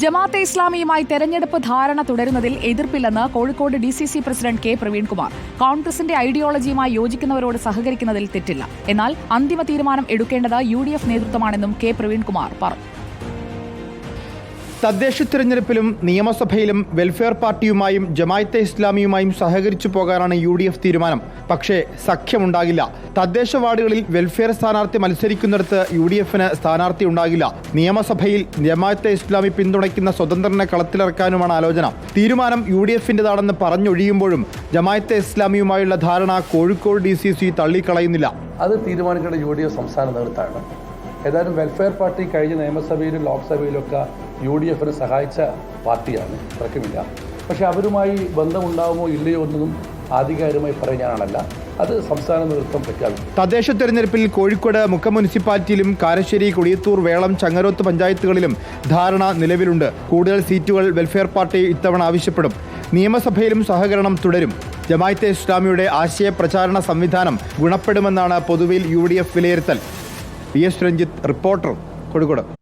ജമാഅത്തെ ഇസ്ലാമിയുമായി തെരഞ്ഞെടുപ്പ് ധാരണ തുടരുന്നതിൽ എതിർപ്പില്ലെന്ന് Kozhikode D C C president K Praveenkumar. കോൺഗ്രസിന്റെ ഐഡിയോളജിയുമായി യോജിക്കുന്നവരോട് സഹകരിക്കുന്നതിൽ തെറ്റില്ല. എന്നാൽ അന്തിമ തീരുമാനം എടുക്കേണ്ടത് യു ഡി എഫ് നേതൃത്വമാണെന്നും കെ പ്രവീൺകുമാർ പറഞ്ഞു. തദ്ദേശ തിരഞ്ഞെടുപ്പിലും നിയമസഭയിലും വെൽഫെയർ പാർട്ടിയുമായും ജമായത്തെ ഇസ്ലാമിയുമായും സഹകരിച്ചു പോകാനാണ് യു ഡി എഫ് തീരുമാനം. പക്ഷേ സഖ്യമുണ്ടാകില്ല. തദ്ദേശ വാർഡുകളിൽ വെൽഫെയർ സ്ഥാനാർത്ഥി മത്സരിക്കുന്നിടത്ത് യു ഡി എഫിന് സ്ഥാനാർത്ഥി ഉണ്ടാകില്ല. നിയമസഭയിൽ ജമായത്തെ ഇസ്ലാമി പിന്തുണയ്ക്കുന്ന സ്വതന്ത്രനെ കളത്തിലിറക്കാനുമാണ് ആലോചന. തീരുമാനം യു ഡി എഫിന്റെതാണെന്ന് പറഞ്ഞൊഴിയുമ്പോഴും ജമായത്തെ ഇസ്ലാമിയുമായുള്ള ധാരണ കോഴിക്കോട് ഡി സി സി തള്ളിക്കളയുന്നില്ല. അത് തീരുമാനിക്കേണ്ട യു ഡി എഫ് സംസ്ഥാന നേതൃത്വമാണ്. ഏതായാലും വെൽഫെയർ പാർട്ടി കഴിഞ്ഞ നിയമസഭയിലും ലോക്സഭയിലൊക്കെ യു ഡി എഫിനെ സഹായിച്ച പാർട്ടിയാണ്. തർക്കമില്ല. പക്ഷെ അവരുമായി ബന്ധമുണ്ടാകുമോ ഇല്ലയോ എന്നതും ആധികാരികമായി പറയാനാണല്ല. അത് സംസ്ഥാന നേതൃത്വം പ്രഖ്യാപിക്കും തദ്ദേശ തെരഞ്ഞെടുപ്പിൽ കോഴിക്കോട് മുക്കം മുനിസിപ്പാലിറ്റിയിലും കാരശ്ശേരി കൊടിയത്തൂർ വേളം ചങ്ങരോത്ത് പഞ്ചായത്തുകളിലും ധാരണ നിലവിലുണ്ട്. കൂടുതൽ സീറ്റുകൾ വെൽഫെയർ പാർട്ടി ഇത്തവണ ആവശ്യപ്പെടും. നിയമസഭയിലും സഹകരണം തുടരും. ജമായത്തെ ഇസ്ലാമിയുടെ ആശയ പ്രചാരണ സംവിധാനം ഗുണപ്പെടുമെന്നാണ് പൊതുവിൽ യു ഡി എഫ് വിലയിരുത്തൽ. P S Ranjith reporter Kozhikode.